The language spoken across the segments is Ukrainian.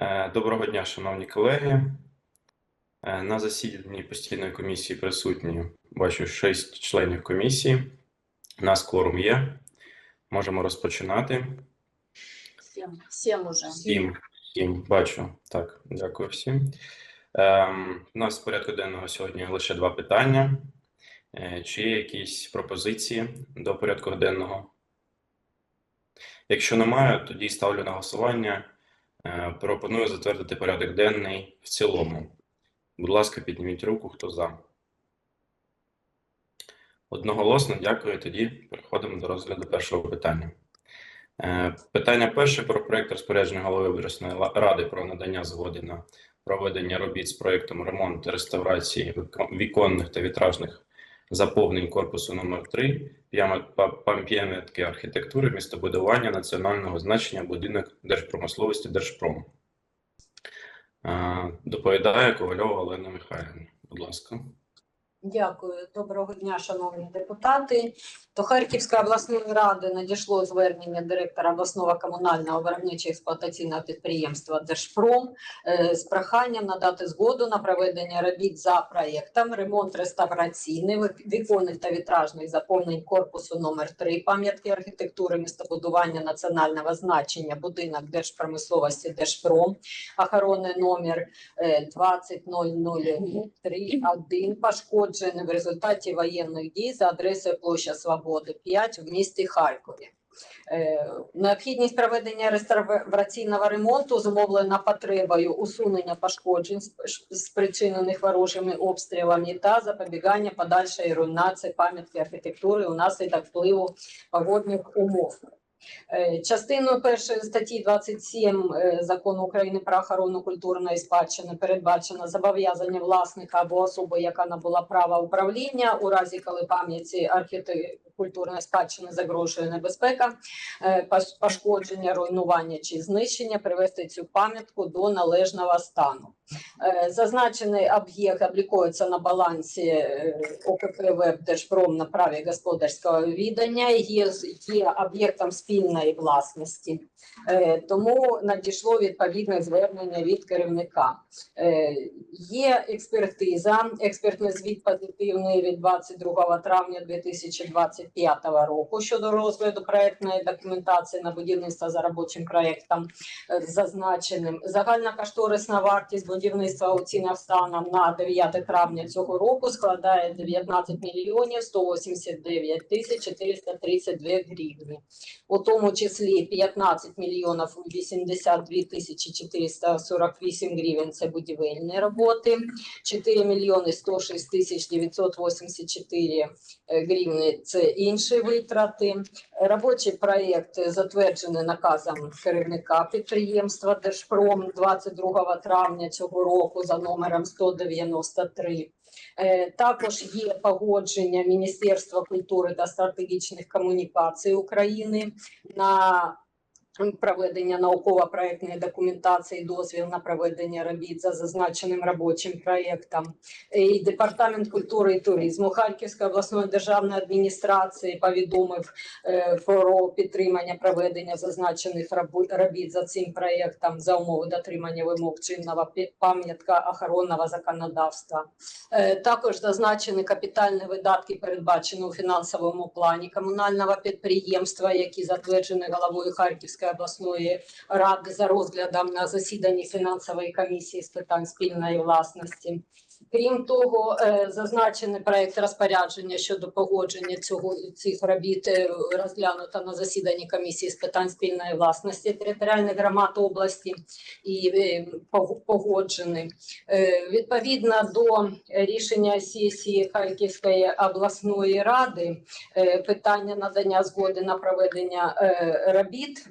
Е, Доброго дня, шановні колеги. Е, На засіданні постійної комісії присутні, бачу, шість членів комісії. У нас кворум є. Можемо розпочинати. Всем, всем уже. Сім, сім, бачу. Так, дякую всім. Ем, у нас в порядку денного сьогодні лише два питання. Е, Чи є якісь пропозиції до порядку денного? Якщо немає, тоді ставлю на голосування. Е, Пропоную затвердити порядок денний в цілому. Будь ласка, підніміть руку, хто за. Одноголосно дякую. Тоді переходимо до розгляду першого питання. Е, Питання перше про проект розпорядження голови обласної ради про надання згоди на проведення робіт з проектом ремонту та реставрації віконних та вітражних заповнень корпусу номер 3 пам'ятки архітектури містобудування національного значення будинок держпромисловості Держпром. Е, Доповідає Ковальова Олена Михайлівна. Будь ласка. Дякую. Доброго дня, шановні депутати. До Харківської обласної ради надійшло звернення директора обласного комунального виробничо-експлуатаційного підприємства Держпром е, з проханням надати згоду на проведення робіт за проєктом ремонт реставраційний віконних та вітражних заповнень корпусу номер 3 пам'ятки архітектури містобудування національного значення будинок держпромисловості Держпром охоронний номер е, 20003-1 пошкоджений в результаті воєнних дій за адресою площа Свободи 5 в місті Харкові. Е, Необхідність проведення реставраційного ремонту зумовлена потребою усунення пошкоджень, спричинених ворожими обстрілами та запобігання подальшої руйнації пам'ятки архітектури унаслідок впливу погодних умов. Е, Частиною першої статті 27 е, Закону України про охорону культурної спадщини передбачено зобов'язання власника або особи, яка набула права управління у разі, коли пам'ятці архітектурної спадщини загрожує небезпека, е, пошкодження, руйнування чи знищення, привести цю пам'ятку до належного стану. Зазначений об'єкт облікується на балансі ОКП Держпром на праві господарського відання, є, є об'єктом спільної власності. Е, Тому надійшло відповідне звернення від керівника. Е, Є експертиза, експертний звіт позитивний від 22 травня 2025 року щодо розгляду проектної документації на будівництво за робочим проектом е, зазначеним. Загальна кошторисна вартість будівництва цінах станом на 9 травня цього року складає 19 мільйонів 189 тисяч 432 гривні у тому числі 15 мільйонів 82 тисячі 448 гривень – це будівельні роботи, 4 мільйони 106 тисяч 984 гривні – це інші витрати. Робочий проєкт затверджений наказом керівника підприємства Держпром 22 травня цього року за номером 193. Е, Також є погодження Міністерства культури та стратегічних комунікацій України на проведення науково-проектної документації, дозвіл на проведення робіт за зазначеним робочим проєктом. І Департамент культури і туризму Харківської обласної державної адміністрації повідомив е, про підтримання проведення зазначених робіт за цим проєктом за умови дотримання вимог чинного пам'ятка охоронного законодавства. Е, Також зазначені капітальні видатки, передбачені у фінансовому плані комунального підприємства, які затверджені головою Харківської обласної ради за розглядом на засіданні фінансової комісії з питань спільної власності. Крім того, е, зазначений проект розпорядження щодо погодження цього цих робіт е, розглянуто на засіданні комісії з питань спільної власності територіальних громад області і е, погоджений. Відповідно до рішення сесії Харківської обласної ради, питання надання згоди на проведення робіт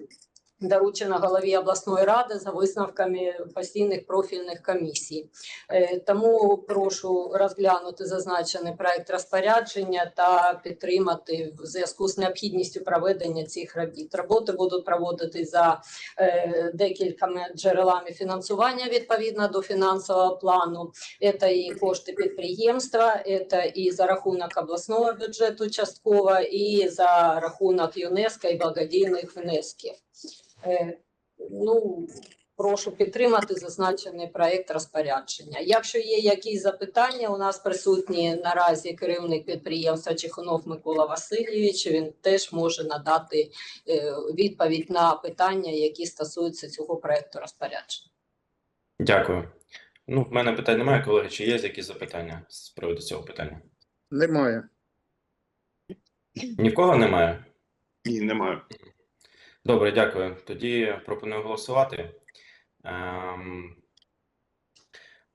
доручено голові обласної ради за висновками постійних профільних комісій. Е, Тому прошу розглянути зазначений проект розпорядження та підтримати в зв'язку з необхідністю проведення цих робіт. Роботи будуть проводити за е, декількома джерелами фінансування відповідно до фінансового плану. Це і кошти підприємства, це і за рахунок обласного бюджету частково, і за рахунок ЮНЕСКО і благодійних внесків. Е, Ну, Прошу підтримати зазначений проект розпорядження. Якщо є якісь запитання, у нас присутній наразі керівник підприємства Чехунов Микола Васильович. Він теж може надати е, відповідь на питання, які стосуються цього проекту розпорядження. Дякую. Ну, в мене питань немає, колеги. Чи є якісь запитання з приводу цього питання? Немає. Нікого немає? Ні, немає. Добре, дякую. Тоді пропоную голосувати. Ем,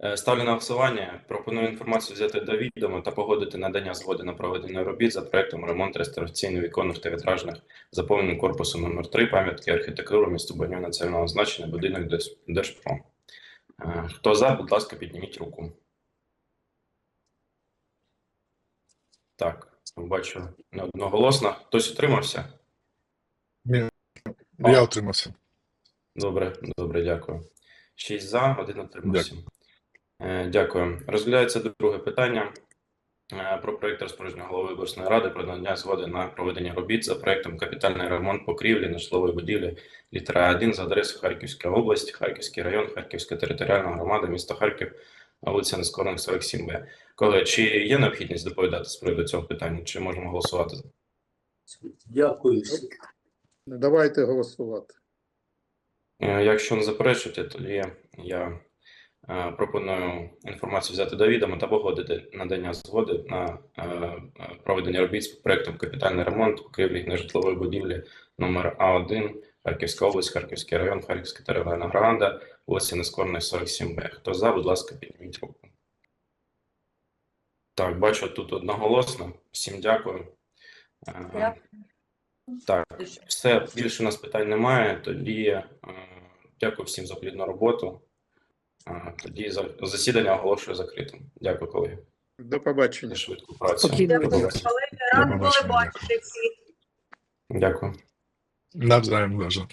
е, Ставлю на голосування. Пропоную інформацію взяти до відома та погодити надання згоди на проведення робіт за проектом ремонт реставраційно віконних та вітражних заповненим корпусом номер 3 пам'ятки архітектури місту Баню національного значення будинок Держпром. Е, Хто за, будь ласка, підніміть руку. Так, бачу не одноголосно. Хтось утримався? Я утримався. Добре, добре, дякую. Шість за, один отримався. Е, Дякую. Розглядається друге питання е, про проєкт розпорядження голови обласної ради про надання згоди на проведення робіт за проєктом капітальний ремонт покрівлі на житлової будівлі літера 1 за адресою Харківська область, Харківський район, Харківська територіальна громада, місто Харків, вулиця Нескорних 47Б. Колеги, чи є необхідність доповідати з приводу цього питання, чи можемо голосувати? Дякую. Давайте голосувати. Е, Якщо не заперечуєте, тоді я е, пропоную інформацію взяти до відома та погодити надання згоди на е, проведення робіт з проектом капітальний ремонт покрівлі нежитлової будівлі номер А1, Харківська область, Харківський район, Харківська територіальна громада, вулиця Нескорної 47Б. Хто за, будь ласка, підніміть руку. Так, бачу тут одноголосно. Всім дякую. Дякую. Так, все, більше у нас питань немає. Тоді е, дякую всім за плідну роботу. Е, тоді за засідання оголошую закритим. Дякую, колеги, До побачення. за швидку працю. Спокійно. До побачення. До побачення. Дякую. Навзаєм, даже.